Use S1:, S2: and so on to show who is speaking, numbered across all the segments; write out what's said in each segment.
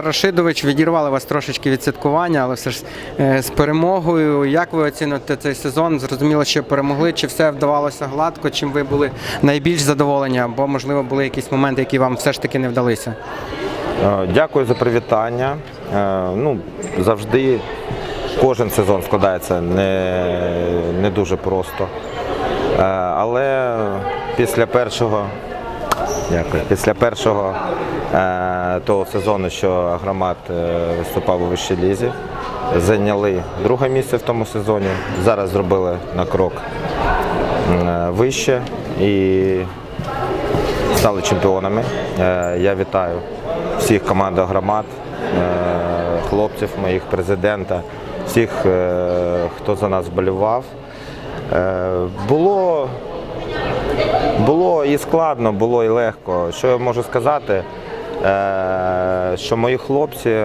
S1: Рашидович відірвали вас трошечки від святкування, але все ж е, з перемогою. Як ви оціните цей сезон? Зрозуміло, що перемогли, чи все вдавалося гладко, чим ви були найбільш задоволені, або можливо були якісь моменти, які вам все ж таки не вдалися?
S2: Е, Дякую за привітання. Е, Ну, завжди кожен сезон складається не, не дуже просто. Але після першого, дякую, після першого е, того сезону, що Агромат е, виступав у вищій лізі, зайняли друге місце в тому сезоні. Зараз зробили на крок е, вище і стали чемпіонами. Е, Я вітаю всіх команд громад, хлопців, моїх президента, всіх, е, хто за нас болював. Е, Було, було і складно, було і легко. Що я можу сказати, Е, що мої хлопці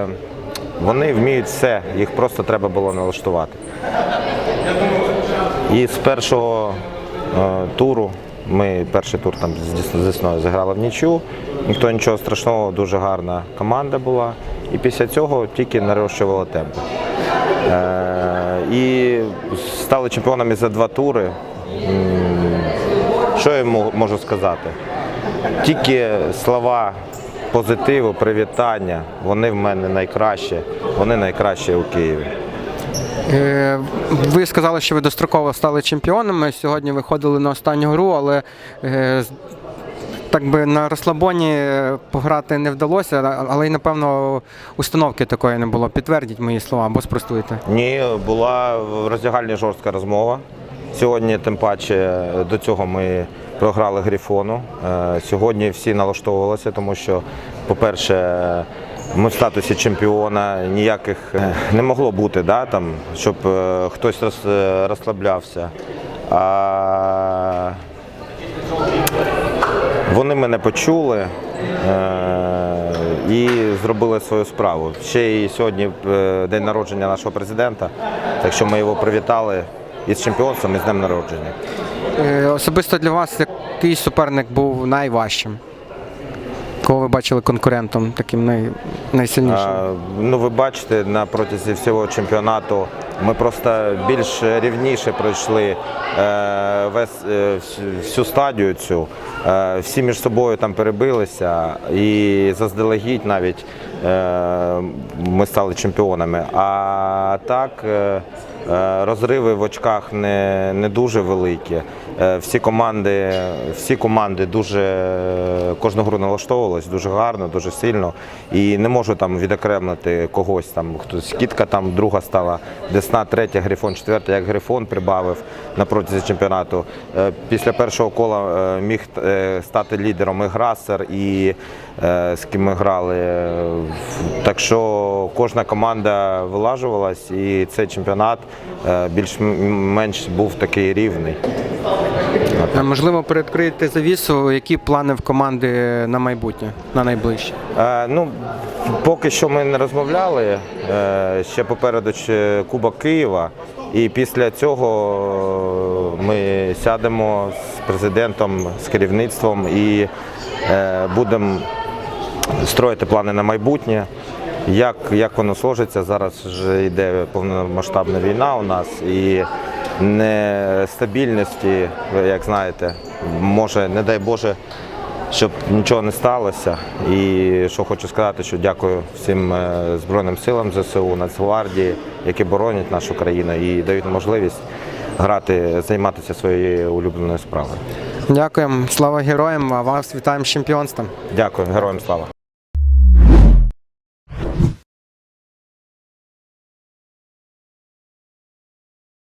S2: вони вміють все, їх просто треба було налаштувати. І з першого е, туру ми перший тур там з Десною зіграли в нічю. Ніхто нічого страшного, дуже гарна команда була. І після цього тільки нарощували темп. Е, і стали чемпіонами за два тури. Що я мо- можу сказати? Тільки слова позитиву, привітання, вони в мене найкращі, вони найкращі у Києві.
S1: Е, Ви сказали, що ви достроково стали чемпіонами. Сьогодні виходили на останню гру, але е, так би на розслабоні е, пограти не вдалося, але й напевно установки такої не було. Підтвердіть мої слова або спростуйте.
S2: Ні, була в роздягальні жорстка розмова. Сьогодні, тим паче, до цього ми програли Грифону. Е, Сьогодні всі налаштовувалися, тому що, по-перше, ми в статусі чемпіона ніяких е, не могло бути, да, там, щоб е, хтось роз- розслаблявся. А вони мене почули і зробили свою справу. Ще і сьогодні день народження нашого президента, так що ми його привітали із чемпіонством і з днем народження.
S1: Е, Особисто для вас який суперник був найважчим? Кого ви бачили конкурентом таким най... найсильнішим?
S2: А, ну, ви бачите, на протязі всього чемпіонату ми просто більш рівніше пройшли е, весь, е, всю- стадію цю. Е, всі між собою там перебилися і заздалегідь навіть е, ми стали чемпіонами. А так е, розриви в очках не, не дуже великі. Е, Всі команди, всі команди дуже кожну гру налаштовувалися дуже гарно, дуже сильно. І не можу там відокремлити когось там. Хтось кітка там друга стала, Десна третя, Грифон четверта. Як Грифон прибавив на протязі чемпіонату. Е, Після першого кола е, міг е, стати лідером і Грасер, і е, з ким ми грали. Так що кожна команда вилажувалась, і цей чемпіонат е, більш-менш був такий рівний.
S1: Е, Можливо, передкриєте завісу, які плани в команди на майбутнє, на найближче?
S2: Е, ну, поки що ми не розмовляли. Е, ще попереду Кубок Києва. І після цього ми сядемо з президентом, з керівництвом і е, будемо строїти плани на майбутнє. Як, як воно сложиться, зараз вже йде повномасштабна війна у нас і нестабільності, як знаєте, може, не дай Боже, щоб нічого не сталося. І що хочу сказати, що дякую всім е, Збройним силам ЗСУ, Нацгвардії, які боронять нашу країну і дають можливість грати, займатися своєю улюбленою справою.
S1: Дякуємо, слава героям, а вас вітаємо з чемпіонством.
S2: Дякую, героям слава.